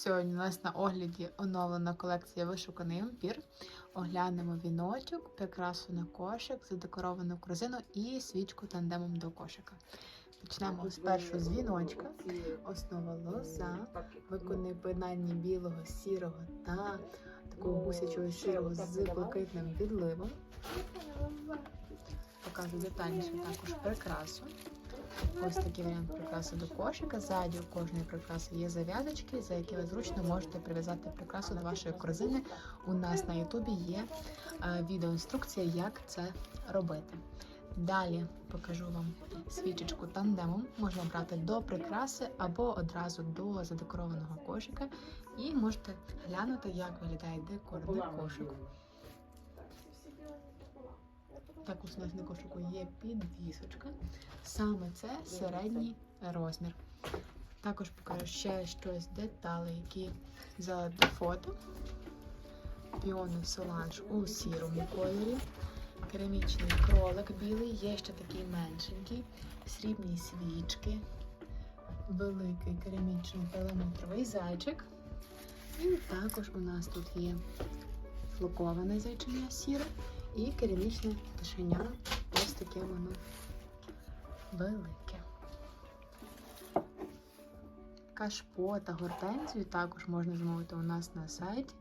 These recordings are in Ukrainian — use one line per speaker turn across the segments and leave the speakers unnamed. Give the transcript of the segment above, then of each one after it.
Сьогодні у нас на огляді оновлена колекція вишуканий вампір. Оглянемо віночок, прикрасу на кошик, задекоровану корзину і свічку тандемом до кошика. Почнемо спершу з віночка. Основа лоза, виконаний поєднання білого, сірого та такого гусячого сірого з блакитним відливом. Показую детальніше також прикрасу. Ось такий варіант прикраси до кошика. Ззаді у кожної прикраси є зав'язочки, за які ви зручно можете прив'язати прикрасу до вашої корзини. У нас на Ютубі є е, відеоінструкція, як це робити. Далі покажу вам свічечку тандемом. Можна брати до прикраси або одразу до задекорованого кошика. І можете глянути, як виглядає декорний кошик. Також у нас на кошику є підвісочка. Саме це середній розмір. Також покажу ще щось деталі, які взяла до фото. Піони Соланж у сірому кольорі. Керамічний кролик білий, є ще такий меншенький, срібні свічки, великий керамічний перламутровий зайчик. І також у нас тут є флоковане зайчиня сіре і керамічне пташеня. Ось таке воно велике. Кашпо та гортензію також можна замовити у нас на сайті.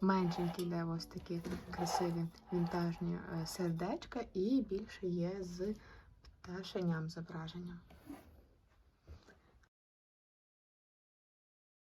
Меншенький йде ось такі красиві вінтажні е, сердечка, і більше є з пташеням зображенням.